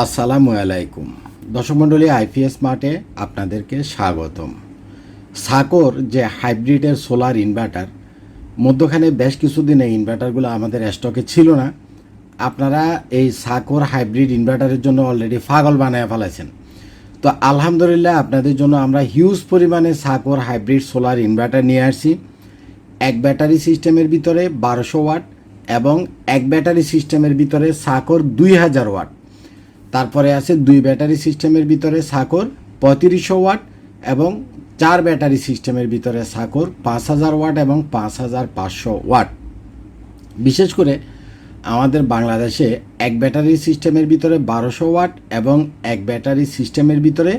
আসসালামু আলাইকুম। দর্শক মণ্ডলী, আইপিএস মার্টে আপনাদেরকে স্বাগতম। সাকোর যে হাইব্রিডের সোলার ইনভার্টার, মধ্যখানে বেশ কিছুদিন এই ইনভার্টারগুলো আমাদের স্টকে ছিল না। আপনারা এই সাকোর হাইব্রিড ইনভার্টারের জন্য অলরেডি পাগল বানায় ফেলেছেন। তো আলহামদুলিল্লাহ আপনাদের জন্য আমরা হিউজ পরিমাণে সাকোর হাইব্রিড সোলার ইনভার্টার নিয়ে আসছি। এক ব্যাটারি সিস্টেমের ভিতরে বারোশো ওয়াট এবং এক ব্যাটারি সিস্টেমের ভিতরে সাকোর দুই হাজার ওয়াট। তারপরে আছে দুই ব্যাটারি সিস্টেমের ভিতরে সাকোর পঁয়ত্রিশশো ওয়াট এবং চার ব্যাটারি সিস্টেমের ভিতরে সাকর পাঁচ হাজার ওয়াট এবং পাঁচ হাজার পাঁচশো ওয়াট। বিশেষ করে আমাদের বাংলাদেশে এক ব্যাটারি সিস্টেমের ভিতরে বারোশো ওয়াট এবং এক ব্যাটারি সিস্টেমের ভিতরে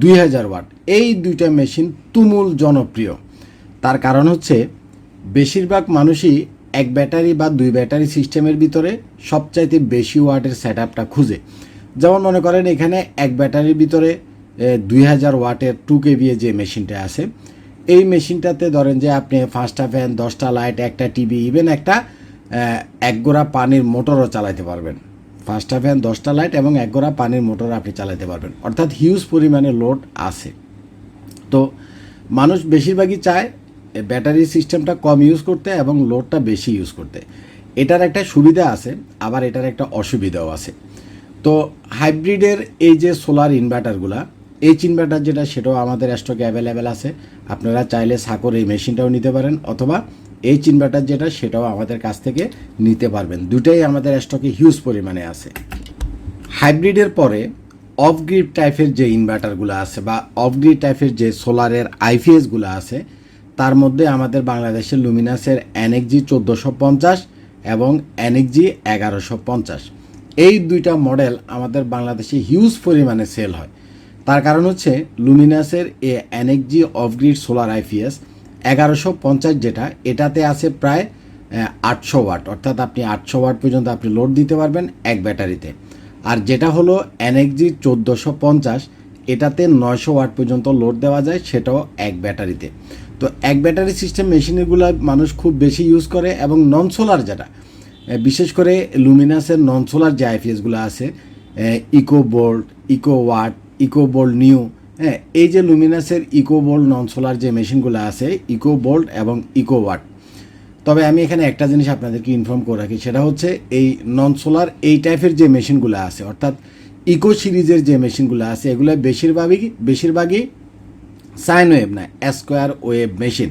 দুই হাজার ওয়াট। এই দুইটা মেশিন তুমুল জনপ্রিয়। তার কারণ হচ্ছে বেশিরভাগ মানুষই এক ব্যাটারি বা দুই ব্যাটারি সিস্টেমের ভিতরে সবচাইতে বেশি ওয়াটের সেট আপটা খুঁজে। যেমন মনে করেন এখানে এক ব্যাটারির ভিতরে দুই হাজার ওয়াটের টু কেভিএ যে মেশিনটা আছে, এই মেশিনটাতে ধরেন যে আপনি পাঁচটা ফ্যান দশটা লাইট একটা টিভি ইভেন একটা এক গোড়া পানির মোটরও চালাতে পারবেন। পাঁচটা ফ্যান দশটা লাইট এবং এক গোড়া পানির মোটর আপনি চালাতে পারবেন। অর্থাৎ হিউজ পরিমাণে লোড আছে। তো মানুষ বেশিরভাগই চায় ব্যাটারি সিস্টেমটা কম ইউজ করতে এবং লোডটা বেশি ইউজ করতে। এটার একটা সুবিধা আছে, আবার এটার একটা অসুবিধাও আছে। তো হাইব্রিডের এই যে সোলার ইনভার্টারগুলা এইচ ইনভার্টার যেটা, সেটাও আমাদের স্টকে অ্যাভেলেবেল আছে। আপনারা চাইলে সাকর এই মেশিনটাও নিতে পারেন, অথবা এইচ ইনভার্টার যেটা, সেটাও আমাদের কাছ থেকে নিতে পারবেন। দুটাই আমাদের স্টকে হিউজ পরিমাণে আছে। হাইব্রিডের পরে অফ গ্রিড টাইপের যে ইনভার্টারগুলো আছে, বা অফ গ্রিড টাইপের যে সোলারের আইপিএসগুলো আছে, তার মধ্যে আমাদের বাংলাদেশের লুমিনাসের এনএক্সজি চোদ্দোশো পঞ্চাশ এবং এনএক্সজি এগারোশো পঞ্চাশ। এই দুইটা মডেল আমাদের বাংলাদেশে হিউজ পরিমাণে সেল হয়। তার কারণ হচ্ছে লুমিনাসের A NXG off grid solar IPS এগারোশো পঞ্চাশ যেটা, এটাতে আছে প্রায় আটশো ওয়াট। অর্থাৎ আপনি আটশো ওয়াট পর্যন্ত আপনি লোড দিতে পারবেন এক ব্যাটারিতে। আর যেটা হলো এনএক্সজি চোদ্দোশো পঞ্চাশ, এটাতে নয়শো ওয়াট পর্যন্ত লোড দেওয়া যায়, সেটাও এক ব্যাটারিতে। তো এক ব্যাটারি সিস্টেম মেশিনগুলো মানুষ খুব বেশি ইউজ করে এবং নন সোলার যেটা বিশেষ করে লুমিনাসের নন সোলার যে আইপিএসগুলো আছে eco volt eco watt eco volt new হ্যাঁ এই যে লুমিনাসের ইকো বোল্ট নন সোলার যে মেশিনগুলো আছে ইকো বোল্ট এবং ইকো ওয়াট তবে আমি এখানে একটা জিনিস আপনাদেরকে ইনফর্ম করে রাখি, সেটা হচ্ছে এই নন সোলার এই টাইপের যে মেশিনগুলো আছে, অর্থাৎ ইকো সিরিজের যে মেশিনগুলো আছে, এগুলো বেশিরভাগই বেশিরভাগই সাইন ওয়েভ না square wave machine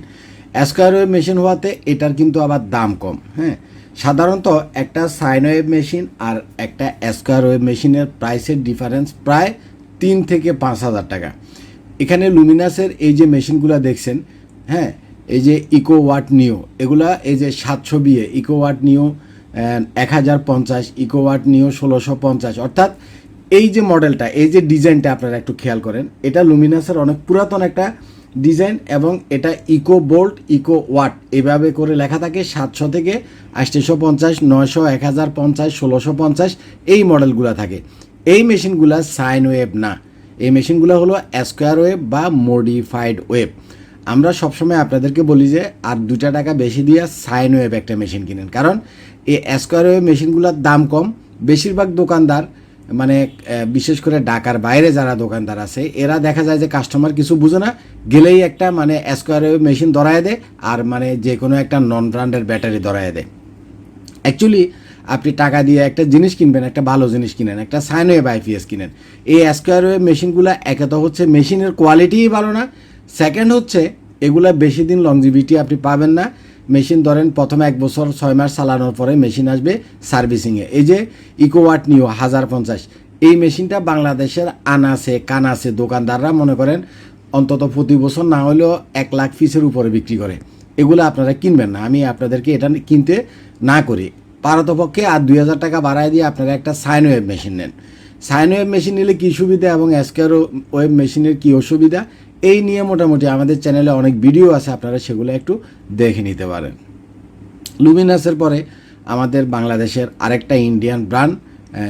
square wave machine হওয়াতে এটার কিন্তু আবার দাম কম হ্যাঁ? সাধারণত একটা সাইন ওয়েভ মেশিন আর একটা স্কোয়ার ওয়েভ মেশিনের প্রাইসের ডিফারেন্স প্রায় তিন থেকে পাঁচ হাজার টাকা। এখানে লুমিনাসের এই যে মেশিনগুলো দেখছেন হ্যাঁ এই যে ইকো ওয়াট নিও, এগুলা এই যে সাতশো বিয়ে ইকো ওয়াট নিও এক হাজার পঞ্চাশ, ইকো ওয়াট নিও ষোলোশো পঞ্চাশ। অর্থাৎ এই যে মডেলটা, এই যে ডিজাইনটা আপনারা একটু খেয়াল করেন, এটা লুমিনাসের অনেক পুরাতন একটা ডিজাইন এবং এটা ইকো বোল্ট, ইকো ওয়াট। এভাবে করে লেখা থাকে সাতশো থেকে আটশোশো পঞ্চাশ, নয়শো, এক হাজার পঞ্চাশ, ষোলোশো পঞ্চাশ, এই মডেলগুলো থাকে। এই মেশিনগুলো সাইন ওয়েভ না। এই মেশিনগুলো হলো স্কোয়ার ওয়েভ বা মডিফাইড ওয়েভ। আমরা সবসময় আপনাদেরকে বলি যে, আর দুটা টাকা বেশি দিয়ে সাইন ওয়েভ একটা মেশিন কিনেন। কারণ এই স্কোয়ার ওয়েভ মেশিনগুলোর দাম কম, বেশিরভাগ দোকানদার মানে বিশেষ করে ঢাকার বাইরে যারা দোকানদার আছে, এরা দেখা যায় যে কাস্টমার কিছু বুঝে না, গেলেই একটা মানে স্কোয়ার মেশিন ধরায় দেয় আর মানে যে কোনো একটা নন ব্র্যান্ডের ব্যাটারি ধরায় দেয়। অ্যাকচুয়ালি আপনি টাকা দিয়ে একটা জিনিস কিনবেন, একটা ভালো জিনিস কিনেন, একটা সাইন ওয়েভ আইপিএস কিনেন। এই স্কোয়ার ওয়েভ মেশিনগুলো একে তো হচ্ছে মেশিনের কোয়ালিটিই ভালো না সেকেন্ড হচ্ছে, এগুলা বেশি দিন লংজিভিটি আপনি পাবেন না মেশিন ধরেন, প্রথমে এক বছর ছয় মাস চালানোর পরে মেশিন আসবে সার্ভিসিংয়ে। এই যে ইকোওয়াট নিও হাজার পঞ্চাশ, এই মেশিনটা বাংলাদেশের আনাসে কানাসে দোকানদাররা মনে করেন অন্তত প্রতি বছর না হলেও এক লাখ পিসের উপরে বিক্রি করে। এগুলো আপনারা কিনবেন না, আমি আপনাদেরকে এটা কিনতে না করি। পারতপক্ষে আর দুই হাজার টাকা বাড়ায় দিয়ে আপনারা একটা সাইন ওয়েভ মেশিন নেন। সাইন ওয়েভ মেশিন নিলে কী সুবিধা এবং এসকের ওয়েব মেশিনের কী অসুবিধা? এই নিয়ে মোটামুটি আমাদের চ্যানেলে অনেক ভিডিও আছে, আপনারা সেগুলো একটু দেখে নিতে পারেন। লুমিনাসের পরে আমাদের বাংলাদেশের আরেকটা ইন্ডিয়ান ব্র্যান্ড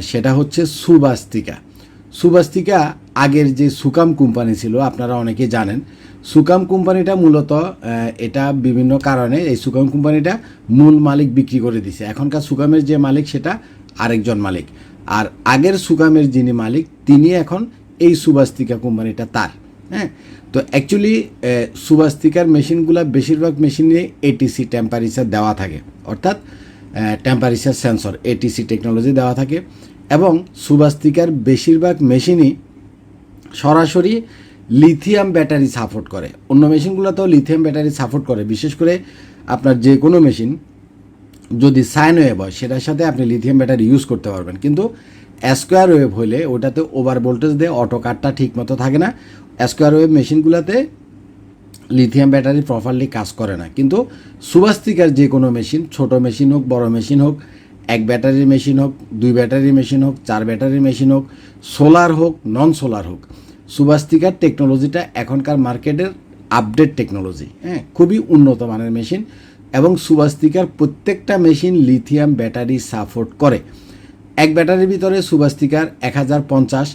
সেটা হচ্ছে সুবাস্তিকা। সুবাস্তিকা আগের যে সুকাম কোম্পানি ছিল, আপনারা অনেকে জানেন, সুকাম কোম্পানিটা মূলত এটা বিভিন্ন কারণে এই সুকাম কোম্পানিটা মূল মালিক বিক্রি করে দিছে। এখনকার সুকামের যে মালিক, সেটা আরেকজন মালিক। আর আগের সুকামের যিনি মালিক, তিনি এখন এই সুবাস্তিকা কোম্পানিটা তার। হ্যাঁ? তো অ্যাকচুয়ালি সুবাস্তিকার মেশিনগুলো বেশিরভাগ মেশিনে এটিসি টেম্পারেচার দেওয়া থাকে। অর্থাৎ টেম্পারেচার সেন্সর এটিসি টেকনোলজি দেওয়া থাকে। এবং সুবাস্তিকার বেশিরভাগ মেশিনই সরাসরি লিথিয়াম ব্যাটারি সাপোর্ট করে। অন্য মেশিনগুলোতেও লিথিয়াম ব্যাটারি সাপোর্ট করে। বিশেষ করে আপনার যে কোনো মেশিন, যদি সাইন ওয়েভ হয়, সেটার সাথে আপনি লিথিয়াম ব্যাটারি ইউজ করতে পারবেন। কিন্তু স্কোয়ার ওয়েভ হলে ওটাতে ওভার ভোল্টেজ দিয়ে অটো কাটটা ঠিক মতো থাকে না। স্কোয়ার ওয়েভ মেশিনগুলোতে লিথিয়াম ব্যাটারি প্রপারলি কাজ করে না। কিন্তু সুবাস্তিকার যে কোনো মেশিন ছোট মেশিন হোক, বড় মেশিন হোক, এক ব্যাটারির মেশিন হোক, দুই ব্যাটারির মেশিন হোক, চার ব্যাটারির মেশিন হোক সোলার হোক নন সোলার হোক সুবাস্তিকার টেকনোলজিটা এখনকার মার্কেটের আপডেট টেকনোলজি হ্যাঁ খুবই উন্নত মানের মেশিন এবং সুবাস্তিকার প্রত্যেকটা মেশিন লিথিয়াম ব্যাটারি সাপোর্ট করে। এক ব্যাটারির ভিতরে সুবাস্তিকার এক হাজার পঞ্চাশ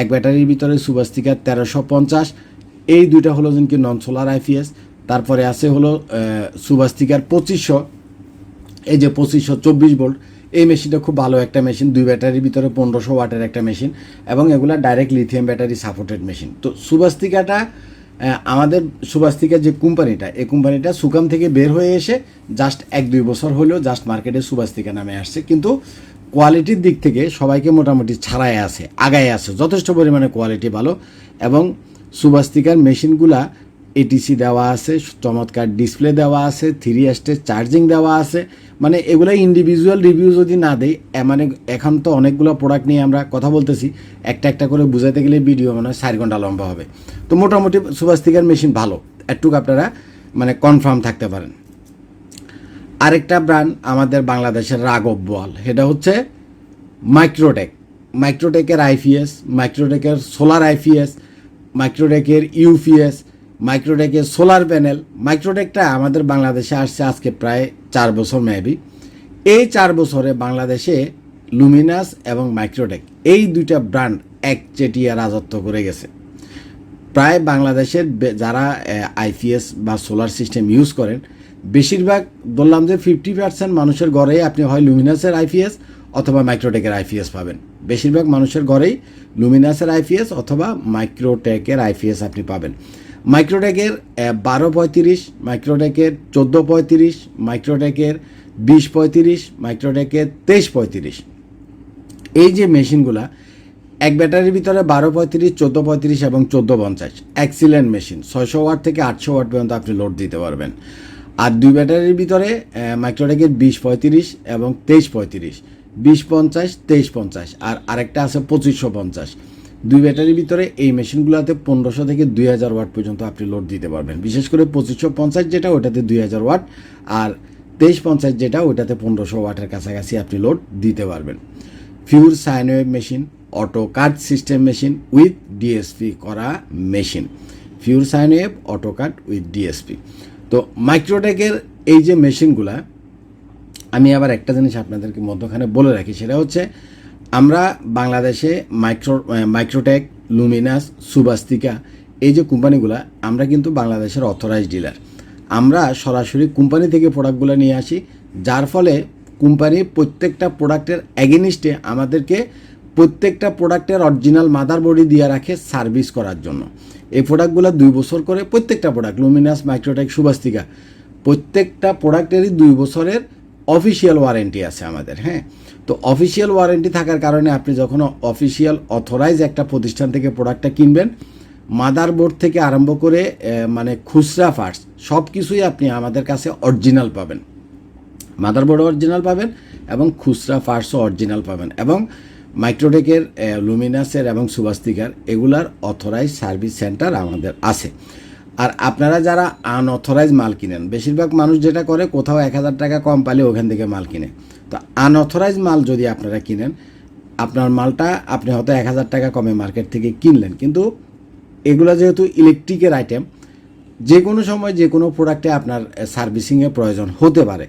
এক ব্যাটারির ভিতরে সুবাস্তিকার তেরোশো পঞ্চাশ, এই দুইটা হলো যেন নন সোলার আইপিএস তারপরে আছে হলো সুবাস্তিকার পঁচিশশো, এই যে পঁচিশশো চব্বিশ ভোল্ট, এই মেশিনটা খুব ভালো একটা মেশিন, দুই ব্যাটারির ভিতরে পনেরোশো ওয়াটের একটা মেশিন, এবং এগুলা direct lithium battery supported machine তো সুবাস্তিকাটা আমাদের সুবাস্তিকা যে কোম্পানিটা, এই কোম্পানিটা সুকাম থেকে বের হয়ে এসে জাস্ট এক দুই বছর হলেও জাস্ট মার্কেটে সুবাস্তিকা নামে আসছে। কিন্তু কোয়ালিটির দিক থেকে সবাইকে মোটামুটি ছাড়াই আছে, আগায় আছে। যথেষ্ট পরিমাণে কোয়ালিটি ভালো। এবং সুবাস্তিকার মেশিনগুলা এটিসি দেওয়া আছে, চমৎকার ডিসপ্লে দেওয়া আছে থ্রি স্টেজ চার্জিং দেওয়া আছে। মানে এগুলো ইন্ডিভিজুয়াল রিভিউ যদি না এ মানে এখন তো অনেকগুলো প্রোডাক্ট নিয়ে আমরা কথা বলতেছি, একটা একটা করে বুঝাতে গেলে ভিডিও মনে হয় চার ঘণ্টা লম্বা হবে। তো মোটামুটি সুবাস্তিকার মেশিন ভালো। একটুকু আপনারা মানে কনফার্ম থাকতে পারেন। আরেকটা ব্র্যান্ড আমাদের বাংলাদেশের রাঘব বল সেটা হচ্ছে মাইক্রোটেক মাইক্রোটেকের আইপিএস মাইক্রোটেকের সোলার আইপিএস মাইক্রোটেকের ইউপিএস মাইক্রোটেকের সোলার প্যানেল মাইক্রোটেকটা আমাদের বাংলাদেশে আসছে আজকে প্রায় চার বছর মেবি এই চার বছরে বাংলাদেশে লুমিনাস এবং মাইক্রোটেক এই দুইটা ব্র্যান্ড এক চেটিয়া রাজত্ব করে গেছে। প্রায় বাংলাদেশের যারা আইপিএস বা সোলার সিস্টেম ইউজ করেন বেশিরভাগ বললাম যে ফিফটি পার্সেন্ট মানুষের ঘরেই আপনি হয় লুমিনাসের আইপিএস অথবা মাইক্রোটেকের আইপিএস পাবেন। বেশিরভাগ মানুষের ঘরেই লুমিনাসের আইপিএস অথবা মাইক্রোটেকের আইপিএস আপনি পাবেন। মাইক্রোটেকের বারো পঁয়ত্রিশ মাইক্রোটেকের চোদ্দ পঁয়ত্রিশ মাইক্রোটেকের বিশ পঁয়ত্রিশ মাইক্রোটেকের তেইশ পঁয়ত্রিশ। এই যে মেশিনগুলা, এক ব্যাটারির ভিতরে বারো পঁয়ত্রিশ, চোদ্দ পঁয়ত্রিশ এবং চোদ্দ পঞ্চাশ। এক্সিলেন্ট মেশিন ছয়শো ওয়াট থেকে আটশো ওয়াট পর্যন্ত আপনি লোড দিতে পারবেন। আর দুই ব্যাটারির ভিতরে মাইক্রোটেকের বিশ পঁয়ত্রিশ এবং তেইশ পঁয়ত্রিশ। বিশ পঞ্চাশ, তেইশ পঞ্চাশ আর আরেকটা আছে পঁচিশশো পঞ্চাশ। দুই ব্যাটারির ভিতরে এই মেশিনগুলোতে পনেরোশো থেকে দুই হাজার ওয়াট পর্যন্ত আপনি লোড দিতে পারবেন। বিশেষ করে পঁচিশশো পঞ্চাশ যেটা, ওটাতে দুই হাজার ওয়াট আর তেইশ পঞ্চাশ যেটা, ওটাতে পনেরোশো ওয়াটের কাছাকাছি আপনি লোড দিতে পারবেন। Pure sine wave machine, auto cut system machine with DSP করা machine. Pure sine wave auto cut with DSP. তো মাইক্রোটেকের এই যে মেশিনগুলা আমি আবার একটা জিনিস আপনাদেরকে মধ্যখানে বলে রাখি, সেটা হচ্ছে আমরা বাংলাদেশে মাইক্রো মাইক্রোটেক লুমিনাস সুবাস্তিকা এই যে কোম্পানিগুলা, আমরা কিন্তু বাংলাদেশের অথরাইজ ডিলার আমরা সরাসরি কোম্পানি থেকে প্রোডাক্টগুলো নিয়ে আসি, যার ফলে কোম্পানি প্রত্যেকটা প্রোডাক্টের অ্যাগেনিস্টে আমাদেরকে প্রত্যেকটা প্রোডাক্টের অরিজিনাল মাদার বডি দিয়ে রাখে সার্ভিস করার জন্য। এই প্রোডাক্টগুলো দুই বছর করে প্রত্যেকটা প্রোডাক্ট লুমিনাস মাইক্রোটেক সুবাস্তিকা প্রত্যেকটা প্রোডাক্টেরই দুই বছরের অফিসিয়াল ওয়ারেন্টি আছে আমাদের হ্যাঁ? তো অফিসিয়াল ওয়ারেন্টি থাকার কারণে আপনি যখন অফিসিয়াল অথরাইজ একটা প্রতিষ্ঠান থেকে প্রোডাক্টটা কিনবেন মাদারবোর্ড থেকে আরম্ভ করে মানে খুচরা পার্টস সব কিছুই আপনি আমাদের কাছে অরিজিনাল পাবেন। মাদারবোর্ড অরিজিনাল পাবেন এবং খুচরা পার্টসও অরিজিনাল পাবেন এবং মাইক্রোটেকের লুমিনাসের এবং সুবাস্তিকার এগুলার অথরাইজ সার্ভিস সেন্টার আমাদের আছে। আর আপনারা যারা আনঅথরাইজ মাল কিনেন, বেশিরভাগ মানুষ যেটা করে, কোথাও এক হাজার টাকা কম পালে ওখান থেকে মাল কিনে। তো আনঅথরাইজ মাল যদি আপনারা কিনেন, আপনার মালটা আপনি হয়তো এক হাজার টাকা কমে মার্কেট থেকে কিনলেন। কিন্তু এগুলো যেহেতু ইলেকট্রিকের আইটেম যে কোনো সময় যে কোনো প্রোডাক্টে আপনার সার্ভিসিংয়ের প্রয়োজন হতে পারে।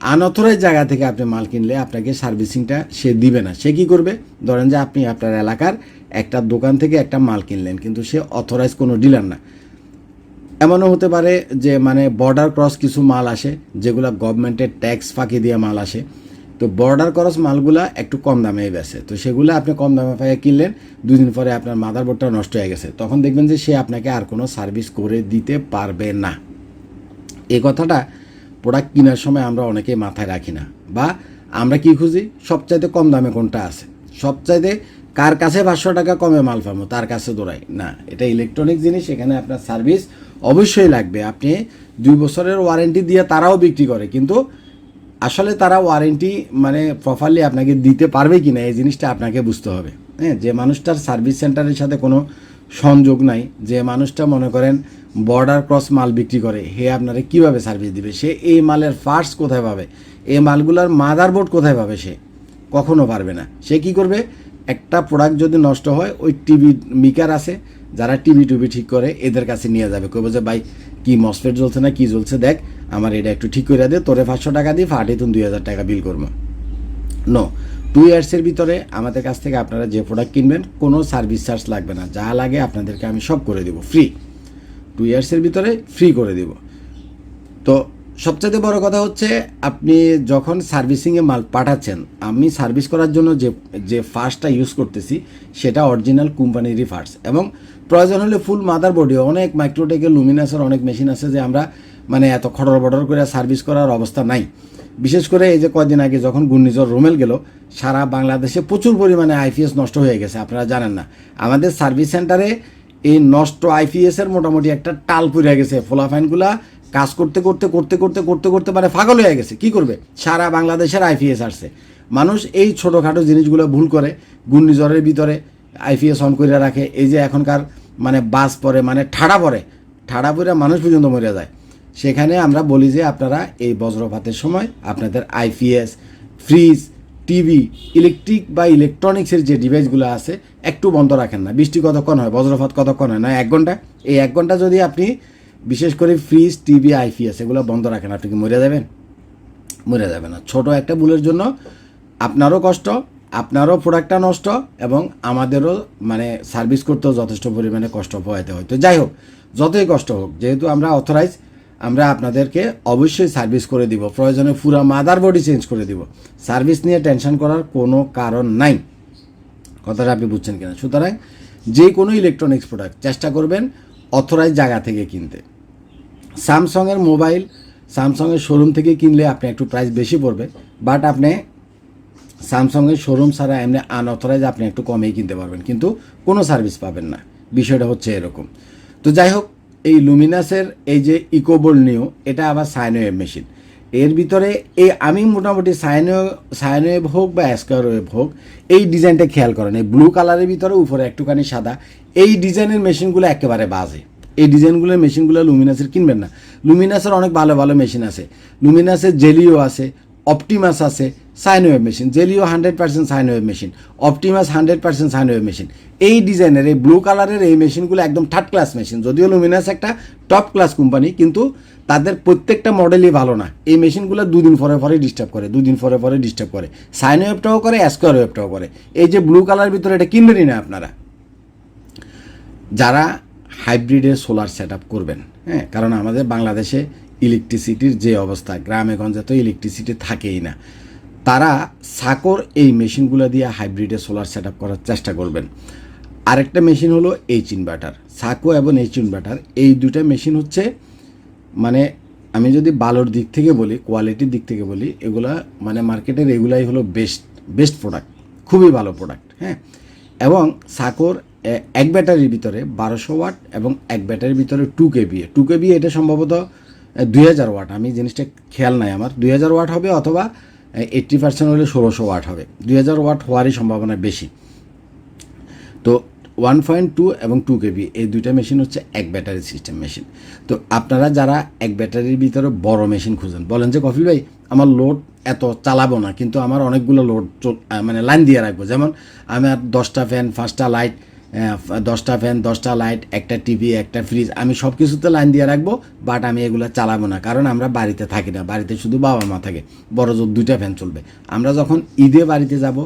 আনঅথরাইজ জায়গা থেকে আপনি মাল কিনলে আপনাকে সার্ভিসিংটা সে দিবে না। সে কি করবে? ধরেন যে আপনি আপনার এলাকার একটা দোকান থেকে একটা মাল কিনলেন, কিন্তু সে অথরাইজ কোনো ডিলার না। এমনও হতে পারে যে মানে বর্ডার ক্রস কিছু মাল আসে, যেগুলো গভর্নমেন্টের ট্যাক্স ফাঁকি দিয়ে মাল আসে। তো বর্ডার ক্রস মালগুলা একটু কম দামে বেছে তো সেগুলো আপনি কম দামে পাইয়ে কিনলেন, দুদিন পরে আপনার মাদারবোর্ডটা নষ্ট হয়ে গেছে। তখন দেখবেন যে সে আপনাকে আর কোনো সার্ভিস করে দিতে পারবে না। এই কথাটা প্রোডাক্ট কেনার সময় আমরা অনেকেই মাথায় রাখি না। বা আমরা কি খুঁজি? সবচাইতে কম দামে কোনটা আছে? সবচাইতে কার কাছে পাঁচশো টাকা কমে মাল পাবো, তার কাছে দৌড়াই। না, এটা ইলেকট্রনিক জিনিস, এখানে আপনার সার্ভিস অবশ্যই লাগবে। আপনি দুই বছরের ওয়ারেন্টি দিয়ে তারাও বিক্রি করে, কিন্তু আসলে তারা ওয়ারেন্টি মানে প্রপারলি আপনাকে দিতে পারবে কি না এই জিনিসটা আপনাকে বুঝতে হবে। হ্যাঁ যে মানুষটার সার্ভিস সেন্টারের সাথে কোনো সংযোগ নাই। যে মানুষটা মনে করেন বর্ডার ক্রস মাল বিক্রি করে, হে আপনারা কীভাবে সার্ভিস দিবে? সে এই মালের ফার্স্ট কোথায় পাবে? এই মালগুলার মাদারবোর্ড কোথায় পাবে সে? কখনো পারবে না। সে কি করবে? একটা প্রোডাক্ট যদি নষ্ট হয়, ওই টিভি মিকার আছে, যারা টিভি টুবি ঠিক করে, এদের কাছে নিয়ে যাবে। কবে যে, ভাই, কি মসফেট জ্বলছে না, কি জ্বলছে? দেখ, আমার এটা একটু ঠিক করে দে, তোরে পাঁচশো টাকা দিই ফাটে তুমি দুই হাজার টাকা বিল করব। নো টু ইয়ার্সের ভিতরে আমাদের কাছ থেকে আপনারা যে প্রোডাক্ট কিনবেন, কোনো সার্ভিস চার্জ লাগবে না। যা লাগে আপনাদেরকে আমি সব করে দেবো ফ্রি টু ইয়ার্সের ভিতরে ফ্রি করে দেব। তো সবচেয়ে বড় কথা হচ্ছে, আপনি যখন সার্ভিসিংয়ে মাল পাঠাচ্ছেন, আমি সার্ভিস করার জন্য যে যে ফার্স্টটা ইউজ করতেছি, সেটা অরিজিনাল কোম্পানিরই ফার্স্ট এবং প্রয়োজন হলে ফুল মাদার বডি অনেক মাইক্রোটেকের লুমিনাসের অনেক মেশিন আছে যে আমরা মানে এত খটর বটর করে সার্ভিস করার অবস্থা নাই। বিশেষ করে এই যে কয়দিন আগে যখন ঘূর্ণিঝড় রোমেল গেল, সারা বাংলাদেশে প্রচুর পরিমাণে আইপিএস নষ্ট হয়ে গেছে, আপনারা জানেন না। আমাদের সার্ভিস সেন্টারে এই নষ্ট আইপিএস এর মোটামুটি একটা টাল পড়ে গেছে। ফোলাফাইনগুলা কাজ করতে করতে করতে করতে করতে করতে মানে পাগল হয়ে গেছে। কি করবে? সারা বাংলাদেশের আইপিএস আসছে। মানুষ এই ছোটোখাটো জিনিসগুলো ভুল করে, ঘূর্ণিঝড়ের ভিতরে আইপিএস অন করে রাখে। এই যে এখনকার মানে বাস পরে মানে ঠাড়া পরে ঠাড়া পরে মানুষ পর্যন্ত মরে যায়। সেখানে আমরা বলি যে আপনারা এই বজ্রপাতের সময় আপনাদের আইপিএস ফ্রিজ, টিভি, ইলেকট্রিক বা ইলেকট্রনিক্সের যে ডিভাইসগুলো আছে, একটু বন্ধ রাখেন না। বৃষ্টি কতক্ষণ হয়, বজ্রপাত কতক্ষণ হয় না, এক ঘণ্টা? এই এক ঘণ্টা যদি আপনি বিশেষ করে ফ্রিজ, টিভি আইপিএস এগুলো বন্ধ রাখেন, আপনি কি মরে যাবেন? মরে যাবে না। ছোট একটা ভুলের জন্য আপনারও কষ্ট, আপনারও প্রোডাক্টটা নষ্ট এবং আমাদেরও মানে সার্ভিস করতেও যথেষ্ট পরিমাণে কষ্ট পোহাইতে হয়। তো যাই হোক, যতই কষ্ট হোক, যেহেতু আমরা অথরাইজ আমরা আপনাদেরকে অবশ্যই সার্ভিস করে দিব। প্রয়োজনে পুরো মাদার বডি চেঞ্জ করে দিব। সার্ভিস নিয়ে টেনশন করার কোনো কারণ নাই। কথাটা আপনি বুঝছেন কিনা? সুতরাং যে কোনো ইলেকট্রনিক্স প্রোডাক্ট চেষ্টা করবেন অথরাইজ জায়গা থেকে কিনতে। স্যামসংয়ের মোবাইল স্যামসংয়ের শোরুম থেকে কিনলে আপনি একটু প্রাইস বেশি পড়বে। বাট আপনি স্যামসংয়ের শোরুম ছাড়া এমনি আনঅথরাইজ আপনি একটু কমেই কিনতে পারবেন। কিন্তু কোনো সার্ভিস পাবেন না। বিষয়টা হচ্ছে এরকম। তো যাই হোক এই লুমিনাসের এই যে ইকোবোল্ড নিউ, এটা আবার সাইনোয়েভ মেশিন। এর ভিতরে এই আমি মোটামুটি সাইনো সাইনোয়েভ হোক বা অ্যাস্কার হোক, এই ডিজাইনটা খেয়াল করেন। এই ব্লু কালারের ভিতরে, উপরে একটুখানি সাদা। এই ডিজাইনের মেশিনগুলো একেবারে বাজে। এই ডিজাইনগুলোর মেশিনগুলো লুমিনাসের কিনবেন না। লুমিনাসের অনেক ভালো ভালো মেশিন আছে। লুমিনাসের জেলিও আছে। অপটিমাস আছে sine wave machine Zelio hundred percent sine wave machine Optimus hundred percent sine wave machine এই ডিজাইনের এই ব্লু কালারের এই মেশিনগুলো একদম থার্ড ক্লাস মেশিন যদিও লুমিনাস একটা টপ ক্লাস কোম্পানি কিন্তু তাদের প্রত্যেকটা মডেলই ভালো না। এই মেশিনগুলো দুদিন পরে পরে ডিস্টার্ব করে, দুদিন পরে পরে ডিস্টার্ব করে। সাইন ওয়েবটাও করে অ্যাসকোয়ার ওয়েবটাও করে। এই যে ব্লু কালার ভিতরে এটা কিনবেনই না আপনারা। যারা হাইব্রিডের সোলার সেট করবেন হ্যাঁ কারণ আমাদের বাংলাদেশে ইলেকট্রিসিটির যে অবস্থা, গ্রামে গঞ্জে তো ইলেকট্রিসিটি থাকেই না। তারা সাকর এই মেশিনগুলো দিয়ে হাইব্রিডে সোলার সেট করার চেষ্টা করবেন। আরেকটা মেশিন হলো এইচ ইনভার্টার সাকো এবং এইচ ইনভার্টার এই দুটা মেশিন হচ্ছে মানে আমি যদি ভালোর দিক থেকে বলি, কোয়ালিটির দিক থেকে বলি, এগুলা মানে মার্কেটের এগুলাই হলো বেস্ট বেস্ট প্রোডাক্ট, খুবই ভালো প্রোডাক্ট হ্যাঁ? এবং সাকোর এক ব্যাটারির ভিতরে বারোশো ওয়াট এবং এক ব্যাটারির ভিতরে টু কেবি টু কেবি এটা সম্ভবত দুই হাজার ওয়াট। আমি জিনিসটা খেয়াল নাই আমার। দুই হাজার ওয়াট হবে অথবা এইট্টি পার্সেন্ট হলে ষোলোশো ওয়াট হবে। দুই হাজার ওয়াট হওয়ারই সম্ভাবনা বেশি। তো ওয়ান পয়েন্ট টু এবং টু কেবি এই দুইটা মেশিন হচ্ছে এক ব্যাটারি সিস্টেম মেশিন তো আপনারা যারা এক ব্যাটারির ভিতরে বড় মেশিন খুঁজেন, বলেন যে, কফিল ভাই, আমার লোড এত চালাবো না, কিন্তু আমার অনেকগুলো লোড মানে লাইন দিয়ে রাখব। যেমন আমার দশটা ফ্যান পাঁচটা লাইট দশটা ফ্যান দশটা লাইট একটা টিভি একটা ফ্রিজ আমি সব কিছুতে লাইন দিয়ে রাখব বাট আমি এগুলো চালাবো না, কারণ আমরা বাড়িতে থাকি না, বাড়িতে শুধু বাবা মা থাকে, বড় জোর দুইটা ফ্যান চলবে। আমরা যখন ঈদে বাড়িতে যাব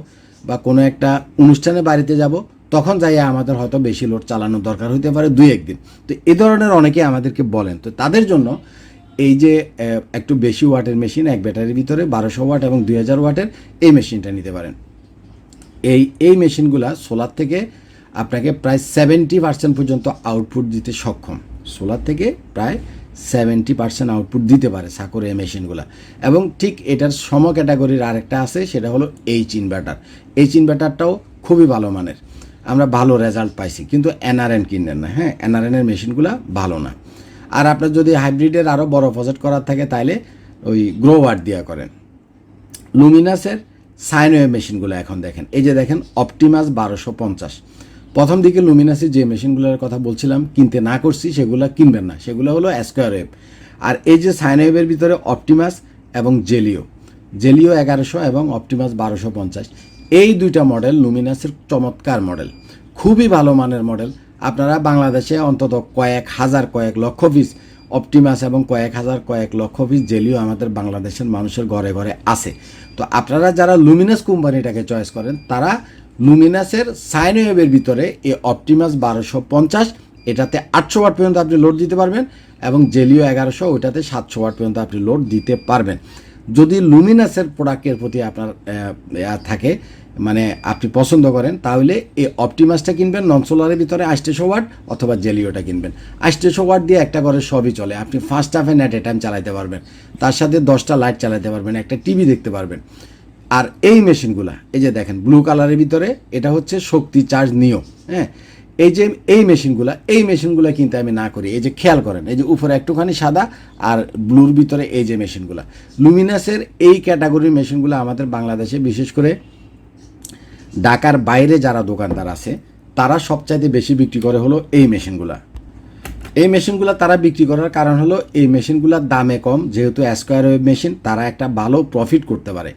বা কোনো একটা অনুষ্ঠানে বাড়িতে যাব, তখন যাইয়া আমাদের হয়তো বেশি লোড চালানোর দরকার হতে পারে দুই একদিন। তো এ ধরনের অনেকে আমাদেরকে বলেন, তো তাদের জন্য এই যে একটু বেশি ওয়াটের মেশিন এক ব্যাটারির ভিতরে বারোশো ওয়াট এবং দুই হাজার ওয়াটের এই মেশিনটা নিতে পারেন। এই এই মেশিনগুলা সোলার থেকে আপনাকে প্রায় সেভেন্টি পার্সেন্ট পর্যন্ত আউটপুট দিতে সক্ষম। সোলার থেকে প্রায় সেভেন্টি পার্সেন্ট আউটপুট দিতে পারে সাকর এই মেশিনগুলা। এবং ঠিক এটার সম ক্যাটাগরির আরেকটা আছে, সেটা হলো এইচ ইনভার্টার এইচ ইনভার্টারটাও খুবই ভালো মানের। আমরা ভালো রেজাল্ট পাইছি, কিন্তু এনআরএন কিনলেন না হ্যাঁ? এনআরএনের মেশিনগুলা ভালো না। আর আপনার যদি হাইব্রিডের আরও বড় প্রজেক্ট করার থাকে, তাইলে ওই গ্রোওয়ার দিয়া করেন। লুমিনাসের সাইনওয়ে মেশিনগুলো এখন দেখেন। এই যে দেখেন অপটিমাস বারোশো পঞ্চাশ। প্রথম দিকে লুমিনাসের যে মেশিনগুলোর কথা বলছিলাম, কিনতে না করছি, সেগুলো কিনবেন না। সেগুলো হলো স্কোয়ার ওয়েভ আর এই যে সাইনওয়েভের ভিতরে অপটিমাস এবং জেলিও জেলিও এগারোশো এবং অপটিমাস বারোশো পঞ্চাশ। এই দুইটা মডেল লুমিনাসের চমৎকার মডেল খুবই ভালো মানের মডেল আপনারা বাংলাদেশে অন্তত কয়েক হাজার, কয়েক লক্ষ পিস অপটিমাস এবং কয়েক হাজার, কয়েক লক্ষ পিস জেলিও আমাদের বাংলাদেশের মানুষের ঘরে ঘরে আছে। তো আপনারা যারা লুমিনাস কোম্পানিটাকে চয়েস করেন, তারা লুমিনাসের সাইনওয়েভের ভিতরে এই অপটিমাস বারোশো পঞ্চাশ, এটাতে আটশো ওয়াট পর্যন্ত আপনি লোড দিতে পারবেন এবং জেলিও এগারোশো, ওইটাতে সাতশো ওয়াট পর্যন্ত আপনি লোড দিতে পারবেন। যদি লুমিনাসের প্রোডাক্টের প্রতি আপনার থাকে মানে আপনি পছন্দ করেন, তাহলে এই অপটিমাসটা কিনবেন নন সোলারের ভিতরে আষ্টশো ওয়াট অথবা জেলিওটা কিনবেন। আষ্টশো ওয়াট দিয়ে একটা করে সবই চলে, আপনি ফার্স্ট হাফে নেট এ টাইম চালাতে পারবেন। তার সাথে দশটা লাইট চালাতে পারবেন, একটা টিভি দেখতে পারবেন। আর এই মেশিনগুলা, এই যে দেখেন ব্লু কালারের ভিতরে এটা হচ্ছে শক্তি চার্জ নিও হ্যাঁ? এই যে এই মেশিনগুলা এই মেশিনগুলা কিন্তু আমি না করি, এই যে খেয়াল করেন, এই যে উপরে একটুখানি সাদা আর ব্লুর ভিতরে এই যে মেশিনগুলা। লুমিনাসের এই ক্যাটাগরির মেশিনগুলো আমাদের বাংলাদেশে, বিশেষ করে ঢাকার বাইরে যারা দোকানদার আছে, তারা সবচাইতে বেশি বিক্রি করে হলো এই মেশিনগুলা। এই মেশিনগুলো তারা বিক্রি করার কারণ হলো, এই মেশিনগুলোর দামে কম, যেহেতু স্কোয়ার ওয়েব মেশিন তারা একটা ভালো প্রফিট করতে পারে।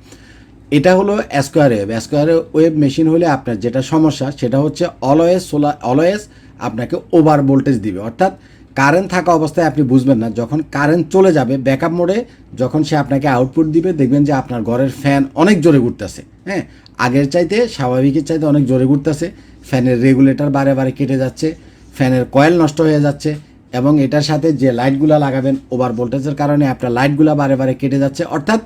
এটা হলো square wave square wave machine হলে আপনার যেটা সমস্যা, সেটা হচ্ছে অলওয়েজ সোলার অলওয়েজ আপনাকে ওভার ভোল্টেজ দিবে। অর্থাৎ কারেন্ট থাকা অবস্থায় আপনি বুঝবেন না, যখন কারেন্ট চলে যাবে ব্যাকআপ মোডে যখন সে আপনাকে আউটপুট দিবে, দেখবেন যে আপনার ঘরের ফ্যান অনেক জোরে ঘুরতেছে। হ্যাঁ আগের চাইতে, স্বাভাবিকের চাইতে অনেক জোরে ঘুরতেছে। ফ্যানের রেগুলেটর বারে বারে কেটে যাচ্ছে ফ্যানের কয়েল নষ্ট হয়ে যাচ্ছে এবং এটার সাথে যে লাইটগুলো লাগাবেন ওভার ভোল্টেজের কারণে আপনার লাইটগুলো বারে বারে কেটে যাচ্ছে। অর্থাৎ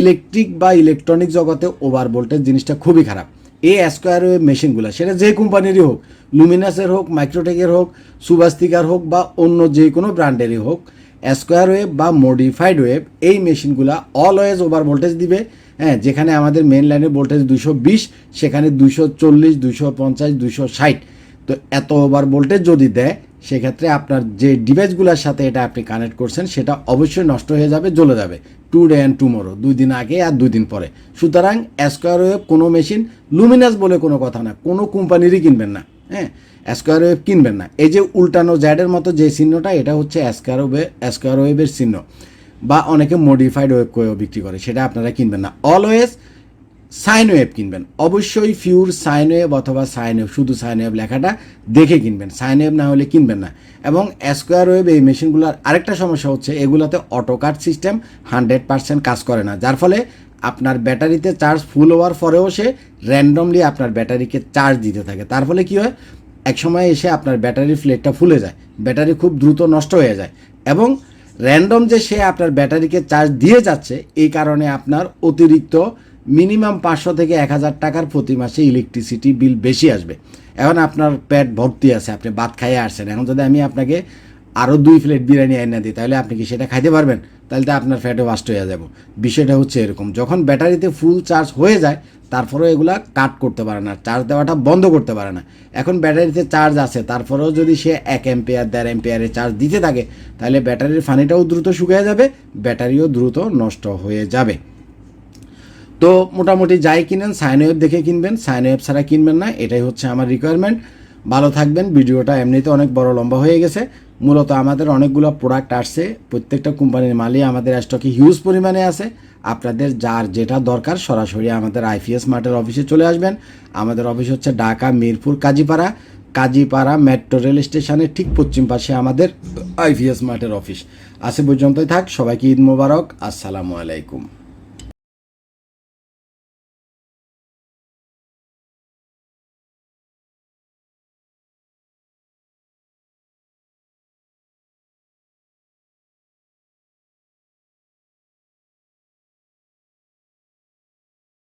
ইলেকট্রিক বা ইলেকট্রনিক জগতে ওভার ভোল্টেজ জিনিসটা খুবই খারাপ। এই স্কোয়ার ওয়েভ মেশিনগুলো, সেটা যে কোম্পানিরই হোক, লুমিনাসের হোক, মাইক্রোটেকের হোক সুবাস্তিকার হোক বা অন্য যে কোনো ব্র্যান্ডেরই হোক, স্কোয়ার ওয়েভ বা মডিফাইড ওয়েভ এই মেশিনগুলো অলওয়েজ ওভার ভোল্টেজ দিবে। হ্যাঁ যেখানে আমাদের মেন লাইনের ভোল্টেজ দুশো বিশ, সেখানে দুশো চল্লিশ দুশো পঞ্চাশ দুশো ষাট। তো এত ওভার ভোল্টেজ যদি দেয়, সেক্ষেত্রে আপনার যে ডিভাইসগুলোর সাথে এটা আপনি কানেক্ট করছেন, সেটা অবশ্যই নষ্ট হয়ে যাবে, জ্বলে যাবে। টু ডে অ্যান্ড টুমোরো দুই দিন আগে আর দুই দিন পরে। সুতরাং স্কোয়ার ওয়েভ কোনো মেশিন লুমিনাস বলে কোনো কথা না, কোনো কোম্পানিরই কিনবেন না হ্যাঁ? স্কোয়ার ওয়েভ কিনবেন না। এই যে উল্টানো জ্যাডের মতো যে চিহ্নটা, এটা হচ্ছে স্কোয়ার ওয়েভ স্কোয়ার ওয়েভের চিহ্ন। বা অনেকে মডিফাইড ওয়েব করেও বিক্রি করে, সেটা আপনারা কিনবেন না। অলওয়েজ সাইন ওয়েভ কিনবেন। অবশ্যই ফিউর সাইন ওয়েভ অথবা সাইন ওয়েভ শুধু সাইন ওয়েভ লেখাটা দেখে কিনবেন। সাইন ওয়েভ না হলে কিনবেন না। এবং স্কোয়ার ওয়েভ এই মেশিনগুলোর আরেকটা সমস্যা হচ্ছে, এগুলোতে auto cut system hundred percent কাজ করে না। যার ফলে আপনার ব্যাটারিতে চার্জ ফুল হওয়ার পরেও সে র্যান্ডমলি আপনার ব্যাটারিকে চার্জ দিতে থাকে। তার ফলে কী হয়? এক সময় এসে আপনার ব্যাটারির ফ্লেটটা ফুলে যায়। ব্যাটারি খুব দ্রুত নষ্ট হয়ে যায়। এবং র্যান্ডম যে সে আপনার ব্যাটারিকে চার্জ দিয়ে যাচ্ছে, এই কারণে আপনার অতিরিক্ত মিনিমাম পাঁচশো থেকে এক হাজার টাকার প্রতি মাসে ইলেকট্রিসিটি বিল বেশি আসবে। এখন আপনার পেট ভর্তি আছে, আপনি ভাত খাইয়ে আসছেন। এখন যদি আমি আপনাকে আরও দুই প্লেট বিরিয়ানি এনে দিই, তাহলে আপনি কি সেটা খাইতে পারবেন? তাহলে তো আপনার ফ্যাটে ওয়াস্ট হয়ে যাব। বিষয়টা হচ্ছে এরকম, যখন ব্যাটারিতে ফুল চার্জ হয়ে যায়, তারপরেও এগুলা কাট করতে পারে না চার্জ দেওয়াটা বন্ধ করতে পারে না। এখন ব্যাটারিতে চার্জ আছে, তারপরেও যদি সে এক এম্পেয়ার দেড় এম্পিয়ারে চার্জ দিতে থাকে, তাহলে ব্যাটারির ফানিটাও দ্রুত শুকিয়ে যাবে, ব্যাটারিও দ্রুত নষ্ট হয়ে যাবে। তো মোটামুটি যাই কিনেন সাইন ওয়েব দেখে কিনবেন সাইন ওয়েব ছাড়া কিনবেন না, এটাই হচ্ছে আমার রিকোয়ারমেন্ট ভালো থাকবেন, ভিডিওটা এমনিতে অনেক বড় লম্বা হয়ে গেছে। মূলত আমাদের অনেকগুলো প্রোডাক্ট আসছে, প্রত্যেকটা কোম্পানির মালই আমাদের স্টকে হিউজ পরিমাণে আছে। আপনাদের যার যেটা দরকার, সরাসরি আমাদের আইপিএস মার্টের অফিসে চলে আসবেন। আমাদের অফিস হচ্ছে ঢাকা, মিরপুর, কাজীপাড়া। কাজীপাড়া মেট্রো রেল স্টেশনের ঠিক পশ্চিম পাশে আমাদের আইপিএস মার্টের অফিস আসে পর্যন্তই থাক, সবাইকে ঈদ মোবারক, আসসালামু আলাইকুম।